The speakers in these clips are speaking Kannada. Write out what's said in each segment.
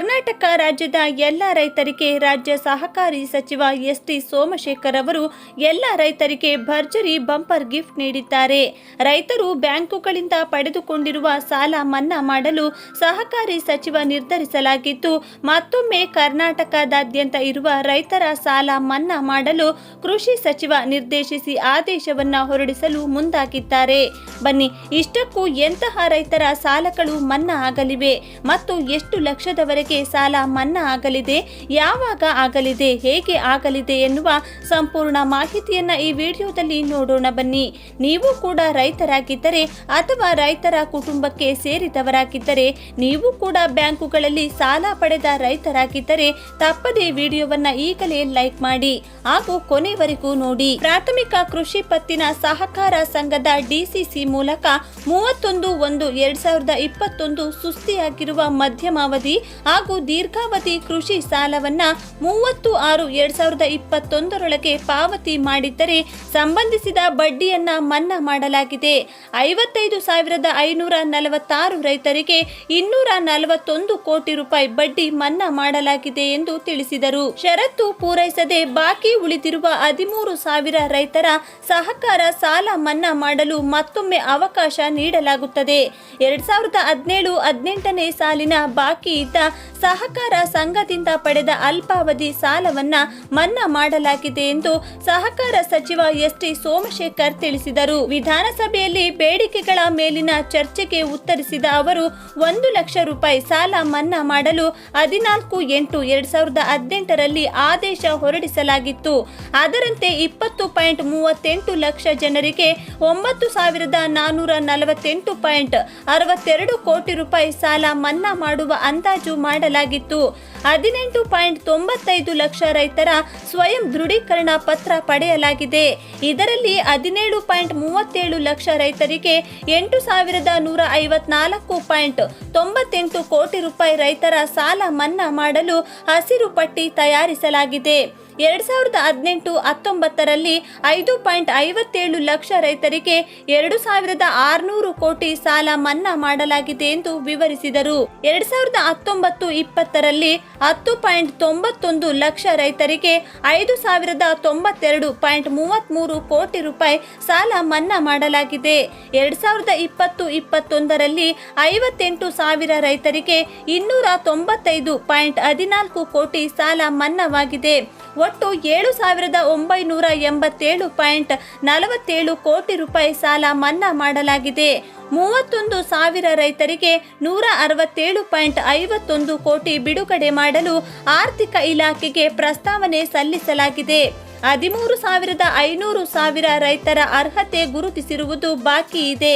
ಕರ್ನಾಟಕ ರಾಜ್ಯದ ಎಲ್ಲ ರೈತರಿಗೆ ರಾಜ್ಯ ಸಹಕಾರಿ ಸಚಿವ ಎಸ್ ಟಿ ಸೋಮಶೇಖರ್ ಅವರು ಎಲ್ಲ ರೈತರಿಗೆ ಭರ್ಜರಿ ಬಂಪರ್ ಗಿಫ್ಟ್ ನೀಡಿದ್ದಾರೆ. ರೈತರು ಬ್ಯಾಂಕುಗಳಿಂದ ಪಡೆದುಕೊಂಡಿರುವ ಸಾಲ ಮನ್ನಾ ಮಾಡಲು ಸಹಕಾರಿ ಸಚಿವ ನಿರ್ಧರಿಸಲಾಗಿದ್ದು, ಮತ್ತೊಮ್ಮೆ ಕರ್ನಾಟಕದಾದ್ಯಂತ ಇರುವ ರೈತರ ಸಾಲ ಮನ್ನಾ ಮಾಡಲು ಕೃಷಿ ಸಚಿವ ನಿರ್ದೇಶಿಸಿ ಆದೇಶವನ್ನ ಹೊರಡಿಸಲು ಮುಂದಾಗಿದ್ದಾರೆ. ಬನ್ನಿ, ಇಷ್ಟಕ್ಕೂ ಎಂತಹ ರೈತರ ಸಾಲಗಳು ಮನ್ನಾ ಆಗಲಿವೆ ಮತ್ತು ಎಷ್ಟು ಲಕ್ಷದವರೆಗೆ ಸಾಲ ಮನ್ನಾ ಆಗಲಿದೆ? ಯಾವಾಗ ಆಗಲಿದೆ? ಹೇಗೆ ಆಗಲಿದೆ ಎನ್ನುವ ಸಂಪೂರ್ಣ ಮಾಹಿತಿಯನ್ನ ಈ ವಿಡಿಯೋದಲ್ಲಿ ನೋಡೋಣ ಬನ್ನಿ. ನೀವು ಕೂಡ ರೈತರಾಗಿದ್ದರೆ ಅಥವಾ ರೈತರ ಕುಟುಂಬಕ್ಕೆ ಸೇರಿದವರಾಗಿದ್ದರೆ, ನೀವು ಕೂಡ ಬ್ಯಾಂಕುಗಳಲ್ಲಿ ಸಾಲ ಪಡೆದ ರೈತರಾಗಿದ್ದರೆ ತಪ್ಪದೇ ವಿಡಿಯೋವನ್ನ ಈಗಲೇ ಲೈಕ್ ಮಾಡಿ ಹಾಗೂ ಕೊನೆವರೆಗೂ ನೋಡಿ. ಪ್ರಾಥಮಿಕ ಕೃಷಿ ಪತ್ತಿನ ಸಹಕಾರ ಸಂಘದ ಡಿಸಿಸಿ ಮೂಲಕ ಮೂವತ್ತೊಂದು ಒಂದು ಎರಡ್ ಸಾವಿರದ ಇಪ್ಪತ್ತೊಂದು ಸುಸ್ತಿಯಾಗಿರುವ ಮಧ್ಯಮಾವಧಿ ಹಾಗೂ ದೀರ್ಘಾವಧಿ ಕೃಷಿ ಸಾಲವನ್ನ ಮೂವತ್ತು ಆರು ಎರಡ್ ಸಾವಿರದ ಇಪ್ಪತ್ತೊಂದರೊಳಗೆ ಪಾವತಿ ಮಾಡಿದ್ದರೆ ಸಂಬಂಧಿಸಿದ ಬಡ್ಡಿಯನ್ನ ಮನ್ನಾ ಮಾಡಲಾಗಿದೆ. ಐವತ್ತೈದು ಸಾವಿರದ ಐನೂರ ನಲವತ್ತಾರು ರೈತರಿಗೆ ಇನ್ನೂರ ನಲವತ್ತೊಂದು ಕೋಟಿ ರೂಪಾಯಿ ಬಡ್ಡಿ ಮನ್ನಾ ಮಾಡಲಾಗಿದೆ ಎಂದು ತಿಳಿಸಿದರು. ಷರತ್ತು ಪೂರೈಸದೆ ಬಾಕಿ ಉಳಿದಿರುವ ಹದಿಮೂರು ಸಾವಿರ ರೈತರ ಸಹಕಾರ ಸಾಲ ಮನ್ನಾ ಮಾಡಲು ಮತ್ತೊಮ್ಮೆ ಅವಕಾಶ ನೀಡಲಾಗುತ್ತದೆ. ಎರಡ್ ಸಾವಿರದ ಹದಿನೇಳು ಹದಿನೆಂಟನೇ ಸಾಲಿನ ಬಾಕಿ ಇದ್ದ ಸಹಕಾರ ಸಂಘದಿಂದ ಪಡೆದ ಅಲ್ಪಾವಧಿ ಸಾಲವನ್ನ ಮನ್ನಾ ಮಾಡಲಾಗಿದೆ ಎಂದು ಸಹಕಾರ ಸಚಿವ ಎಸ್ ಟಿ ಸೋಮಶೇಖರ್ ತಿಳಿಸಿದರು. ವಿಧಾನಸಭೆಯಲ್ಲಿ ಬೇಡಿಕೆಗಳ ಮೇಲಿನ ಚರ್ಚೆಗೆ ಉತ್ತರಿಸಿದ ಅವರು, ಒಂದು ಲಕ್ಷ ರೂಪಾಯಿ ಸಾಲ ಮನ್ನಾ ಮಾಡಲು ಹದಿನಾಲ್ಕು ಎಂಟು ಎರಡ್ ಸಾವಿರದ ಹದಿನೆಂಟರಲ್ಲಿ ಆದೇಶ ಹೊರಡಿಸಲಾಗಿತ್ತು. ಅದರಂತೆ ಇಪ್ಪತ್ತು ಪಾಯಿಂಟ್ ಮೂವತ್ತೆಂಟು ಲಕ್ಷ ಜನರಿಗೆ ಒಂಬತ್ತು ಸಾವಿರದ ನಾನ್ನೂರ ನಲವತ್ತೆಂಟು ಪಾಯಿಂಟ್ ಅರವತ್ತೆರಡು ಕೋಟಿ ರೂಪಾಯಿ ಸಾಲ ಮನ್ನಾ ಮಾಡುವ ಅಂದಾಜು ಮಾಡಲಾಗಿತ್ತು. ಹದಿನೆಂಟು ಪಾಯಿಂಟ್ ತೊಂಬತ್ತೈದು ಲಕ್ಷ ರೈತರ ಸ್ವಯಂ ದೃಢೀಕರಣ ಪತ್ರ ಪಡೆಯಲಾಗಿದೆ. ಇದರಲ್ಲಿ ಹದಿನೇಳು ಪಾಯಿಂಟ್ ಮೂವತ್ತೇಳು ಲಕ್ಷ ರೈತರಿಗೆ ಎಂಟು ಸಾವಿರದ ನೂರ ಐವತ್ನಾಲ್ಕು ಪಾಯಿಂಟ್ ತೊಂಬತ್ತೆಂಟು ಕೋಟಿ ರೂಪಾಯಿ ರೈತರ ಸಾಲ ಮನ್ನಾ ಮಾಡಲು ಹಸಿರು ಪಟ್ಟಿ ತಯಾರಿಸಲಾಗಿದೆ. ಎರಡ್ ಸಾವಿರದ ಹದಿನೆಂಟು ಹತ್ತೊಂಬತ್ತರಲ್ಲಿ ಐದು ಪಾಯಿಂಟ್ ಐವತ್ತೇಳು ಲಕ್ಷ ರೈತರಿಗೆ ಎರಡು ಸಾವಿರದ ಆರುನೂರು ಕೋಟಿ ಸಾಲ ಮನ್ನಾ ಮಾಡಲಾಗಿದೆ ಎಂದು ವಿವರಿಸಿದರು. ಎರಡ್ ಸಾವಿರದ ಹತ್ತೊಂಬತ್ತು ಇಪ್ಪತ್ತರಲ್ಲಿ ಹತ್ತು ಪಾಯಿಂಟ್ ತೊಂಬತ್ತೊಂದು ಲಕ್ಷ ರೈತರಿಗೆ ಐದು ಸಾವಿರದ ತೊಂಬತ್ತೆರಡು ಪಾಯಿಂಟ್ ಮೂವತ್ತ್ಮೂರು ಕೋಟಿ ರೂಪಾಯಿ ಸಾಲ ಮನ್ನಾ ಮಾಡಲಾಗಿದೆ. ಎರಡ್ ಸಾವಿರದ ಇಪ್ಪತ್ತು ಇಪ್ಪತ್ತೊಂದರಲ್ಲಿ ಐವತ್ತೆಂಟು ಸಾವಿರ ರೈತರಿಗೆ ಇನ್ನೂರ ತೊಂಬತ್ತೈದು ಪಾಯಿಂಟ್ ಹದಿನಾಲ್ಕು ಕೋಟಿ ಸಾಲ ಮನ್ನಾವಾಗಿದೆ. ಒಟ್ಟು ಏಳು ಸಾವಿರದ ಒಂಬೈನೂರ ಎಂಬತ್ತೇಳು ಪಾಯಿಂಟ್ ನಲವತ್ತೇಳು ಕೋಟಿ ರೂಪಾಯಿ ಸಾಲ ಮನ್ನಾ ಮಾಡಲಾಗಿದೆ. ಮೂವತ್ತೊಂದು ಸಾವಿರ ರೈತರಿಗೆ ನೂರ ಅರವತ್ತೇಳು ಪಾಯಿಂಟ್ ಐವತ್ತೊಂದು ಕೋಟಿ ಬಿಡುಗಡೆ ಮಾಡಲು ಆರ್ಥಿಕ ಇಲಾಖೆಗೆ ಪ್ರಸ್ತಾವನೆ ಸಲ್ಲಿಸಲಾಗಿದೆ. ಹದಿಮೂರು ಸಾವಿರದ ಐನೂರು ಸಾವಿರ ರೈತರ ಅರ್ಹತೆ ಗುರುತಿಸಿರುವುದು ಬಾಕಿ ಇದೆ.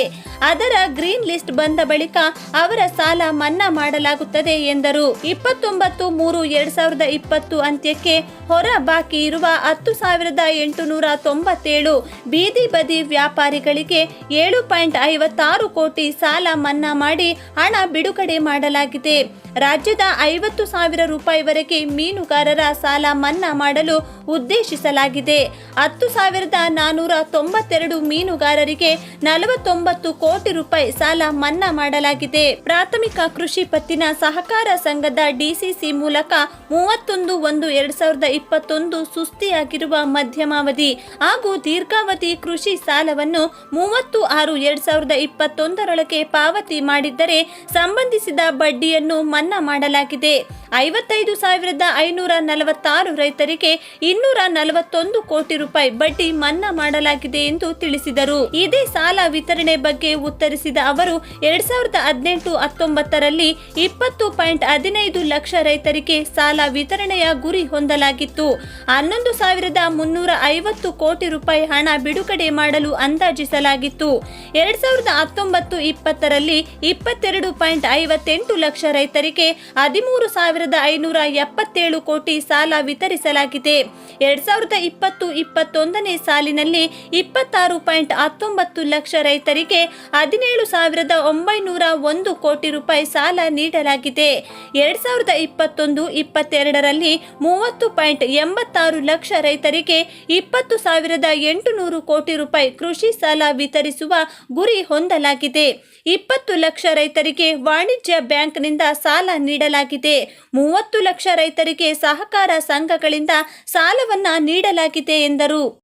ಅದರ ಗ್ರೀನ್ ಲಿಸ್ಟ್ ಬಂದ ಬಳಿಕ ಅವರ ಸಾಲ ಮನ್ನಾ ಮಾಡಲಾಗುತ್ತದೆ ಎಂದರು. ಇಪ್ಪತ್ತೊಂಬತ್ತು ಮೂರು ಎರಡ್ ಸಾವಿರದ ಇಪ್ಪತ್ತು ಅಂತ್ಯಕ್ಕೆ ಹೊರ ಬಾಕಿ ಇರುವ ಹತ್ತು ಸಾವಿರದ ಎಂಟುನೂರ ತೊಂಬತ್ತೇಳು ಬೀದಿ ಬದಿ ವ್ಯಾಪಾರಿಗಳಿಗೆ ಏಳು ಪಾಯಿಂಟ್ ಐವತ್ತಾರು ಕೋಟಿ ಸಾಲ ಮನ್ನಾ ಮಾಡಿ ಹಣ ಬಿಡುಗಡೆ ಮಾಡಲಾಗಿದೆ. ರಾಜ್ಯದ ಐವತ್ತು ಸಾವಿರ ರೂಪಾಯಿವರೆಗೆ ಮೀನುಗಾರರ ಸಾಲ ಮನ್ನಾ ಮಾಡಲು ಉದ್ದೇಶಿಸಲಾಗಿದೆ. ಹತ್ತು ಸಾವಿರದ ನಾನೂರ ತೊಂಬತ್ತೆರಡು ಮೀನುಗಾರರಿಗೆ ನಲವತ್ತೊಂಬತ್ತು ಕೋಟಿ ರೂಪಾಯಿ ಸಾಲ ಮನ್ನಾ ಮಾಡಲಾಗಿದೆ. ಪ್ರಾಥಮಿಕ ಕೃಷಿ ಪತ್ತಿನ ಸಹಕಾರ ಸಂಘದ ಡಿಸಿಸಿ ಮೂಲಕ ಮೂವತ್ತೊಂದು ಒಂದು ಎರಡ್ ಸಾವಿರದ ಇಪ್ಪತ್ತೊಂದು ಸುಸ್ತಿಯಾಗಿರುವ ಮಧ್ಯಮಾವಧಿ ಹಾಗೂ ದೀರ್ಘಾವಧಿ ಕೃಷಿ ಸಾಲವನ್ನು ಮೂವತ್ತು ಆರು ಎರಡ್ ಸಾವಿರದ ಇಪ್ಪತ್ತೊಂದರೊಳಗೆ ಪಾವತಿ ಮಾಡಿದ್ದರೆ ಸಂಬಂಧಿಸಿದ ಬಡ್ಡಿಯನ್ನು ಮನ್ನಾ ಮಾಡಲಾಗಿದೆ. ಐವತ್ತೈದು ಸಾವಿರದ ಐನೂರ ನಲವತ್ತಾರು ರೈತರಿಗೆ ಇನ್ನೂರ ನಲವತ್ತೊಂದು ಕೋಟಿ ರೂಪಾಯಿ ಬಡ್ಡಿ ಮನ್ನಾ ಮಾಡಲಾಗಿದೆ ಎಂದು ತಿಳಿಸಿದರು. ಇದೇ ಸಾಲ ವಿತರಣೆ ಬಗ್ಗೆ ಉತ್ತರಿಸಿದ ಅವರು, ಎರಡ್ ಸಾವಿರದ ಹದಿನೆಂಟು ಹತ್ತೊಂಬತ್ತರಲ್ಲಿ ಇಪ್ಪತ್ತು ಪಾಯಿಂಟ್ ಹದಿನೈದು ಲಕ್ಷ ರೈತರಿಗೆ ಸಾಲ ವಿತರಣೆಯ ಗುರಿ ಹೊಂದಲಾಗಿತ್ತು. ಹನ್ನೊಂದು ಸಾವಿರದ ಮುನ್ನೂರ ಐವತ್ತು ಕೋಟಿ ರೂಪಾಯಿ ಹಣ ಬಿಡುಗಡೆ ಮಾಡಲು ಅಂದಾಜಿಸಲಾಗಿತ್ತು. ಎರಡ್ ಸಾವಿರದ ಹತ್ತೊಂಬತ್ತು ಇಪ್ಪತ್ತರಲ್ಲಿ ಇಪ್ಪತ್ತೆರಡು ಪಾಯಿಂಟ್ ಐವತ್ತೆಂಟು ಲಕ್ಷ ರೈತರಿಗೆ ಹದಿಮೂರು ಸಾವಿರದ ಐನೂರ ಎಪ್ಪತ್ತೇಳು ಕೋಟಿ ಸಾಲ ವಿತರಿಸಲಾಗಿದೆ. ಎರಡ್ ಸಾವಿರದ ಇಪ್ಪತ್ತು ಇಪ್ಪತ್ತೊಂದನೇ ಸಾಲಿನಲ್ಲಿ ಇಪ್ಪತ್ತಾರು ಪಾಯಿಂಟ್ ಹತ್ತೊಂಬತ್ತು ಲಕ್ಷ ರೈತರಿಗೆ ಹದಿನೇಳು ಸಾವಿರದ ಒಂಬೈನೂರ ಒಂದು ಕೋಟಿ ರೂಪಾಯಿ ಸಾಲ ನೀಡಲಾಗಿದೆ. ಎರಡ್ ಸಾವಿರದ ಇಪ್ಪತ್ತೊಂದು ಇಪ್ಪತ್ತೆರಡರಲ್ಲಿ ಮೂವತ್ತು ಪಾಯಿಂಟ್ ಎಂಬತ್ತಾರು ಲಕ್ಷ ರೈತರಿಗೆ ಇಪ್ಪತ್ತು ಸಾವಿರದ ಎಂಟುನೂರು ಕೋಟಿ ರೂಪಾಯಿ ಕೃಷಿ ಸಾಲ ವಿತರಿಸುವ ಗುರಿ ಹೊಂದಲಾಗಿದೆ. ಇಪ್ಪತ್ತು ಲಕ್ಷ ರೈತರಿಗೆ ವಾಣಿಜ್ಯ ಬ್ಯಾಂಕ್ನಿಂದ ಸಾಲ ನೀಡಲಾಗಿದೆ. ಮೂವತ್ತು ಲಕ್ಷ ರೈತರಿಗೆ ಸಹಕಾರ ಸಂಘಗಳಿಂದ ಸಾಲವನ್ನ ನೀಡಲಾಗಿದೆ ಎಂದರು.